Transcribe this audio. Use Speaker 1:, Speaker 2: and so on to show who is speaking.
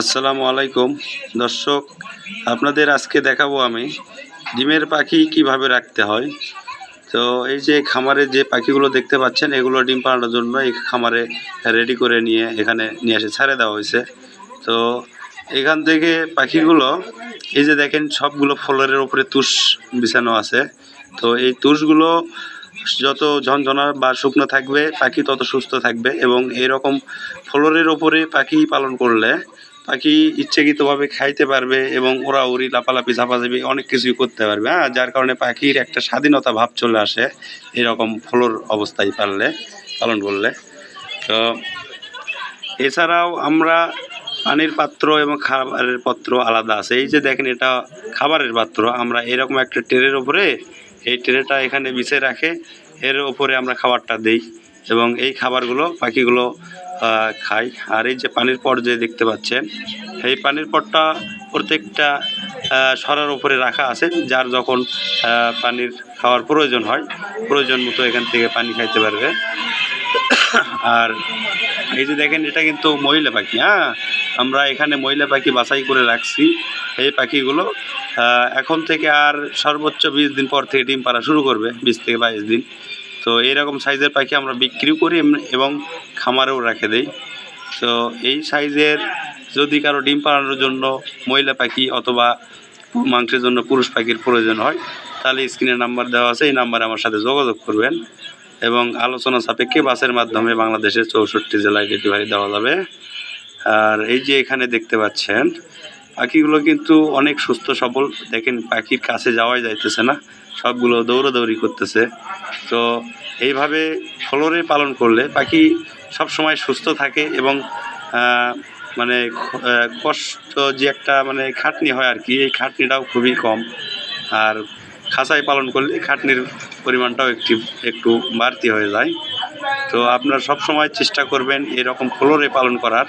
Speaker 1: আসসালামু আলাইকুম। দর্শক, আপনাদের আজকে দেখাবো আমি ডিমের পাখি কীভাবে রাখতে হয়। তো এই যে খামারে যে পাখিগুলো দেখতে পাচ্ছেন, এগুলো ডিম পাড়ানোর জন্য এই খামারে রেডি করে নিয়ে এখানে নিয়ে এসে ছাড়ে দেওয়া হয়েছে। তো এখান থেকে পাখিগুলো, এই যে দেখেন সবগুলো ফ্লোরের উপরে তুষ বিছানো আছে। তো এই তুষগুলো যত ঝনঝনা বা শুকনো থাকবে, পাখি তত সুস্থ থাকবে এবং এরকম ফ্লোরের ওপরে পাখি পালন করলে পাখি ইচ্ছাকৃতভাবে খাইতে পারবে এবং ওরা উড়ি লাপালাপি ঝাপাঝাপি অনেক কিছুই করতে পারবে হ্যাঁ? যার কারণে পাখির একটা স্বাধীনতা ভাব চলে আসে এরকম ফ্লোর অবস্থায় পারলে পালন করলে। তো এছাড়াও আমরা পানির পাত্র এবং খাবারের পাত্র আলাদা আছে। এই যে দেখেন, এটা খাবারের পাত্র। আমরা এরকম একটা ট্রের ওপরে এই ট্রেটা এখানে বিছে রাখে। এর ওপরে আমরা খাবারটা দেই এবং এই খাবারগুলো পাখিগুলো খায় আর এই যে পানির পট যে দেখতে পাচ্ছেন, এই পানির পটটা প্রত্যেকটা সরার উপরে রাখা আছে, যার যখন পানির খাওয়ার প্রয়োজন হয়, প্রয়োজন মতো এখান থেকে পানি খাইতে পারবে। আর এই যে দেখেন, এটা কিন্তু মহিলা পাখি হ্যাঁ? আমরা এখানে মহিলা পাখি বাছাই করে রাখছি, এই পাখিগুলো এখন থেকে আর সর্বোচ্চ বিশ দিন পর থেকে ডিম পাড়া শুরু করবে, বিশ থেকে বাইশ দিন। তো এইরকম সাইজের পাখি আমরা বিক্রিও করি এবং খামারেও রেখে দেই। তো এই সাইজের যদি কারও ডিম পাড়ানোর জন্য মহিলা পাখি অথবা মাংসের জন্য পুরুষ পাখির প্রয়োজন হয়, তাহলে স্ক্রিনে নাম্বার দেওয়া আছে, এই নাম্বারে আমার সাথে যোগাযোগ করবেন এবং আলোচনা সাপেক্ষে বাসের মাধ্যমে বাংলাদেশের চৌষট্টি জেলায় ডেলিভারি দেওয়া যাবে। আর এই যে এখানে দেখতে পাচ্ছেন পাখিগুলো কিন্তু অনেক সুস্থ, সবল। দেখেন, পাখির কাছে যাওয়াই যাইতেছে না। সবগুলো দৌড়াদৌড়ি করতেছে। তো এইভাবে ফ্লোরে পালন করলে পাখি সব সময় সুস্থ থাকে এবং মানে কষ্ট যে একটা মানে খাটনি হয় আর কি, এই খাটনিটাও খুবই কম। আর খাঁচায় পালন করলে খাটনির পরিমাণটাও একটি, একটু বাড়তি হয়ে যায়। তো আপনারা সব সময় চেষ্টা করবেন এরকম ফ্লোরে পালন করার।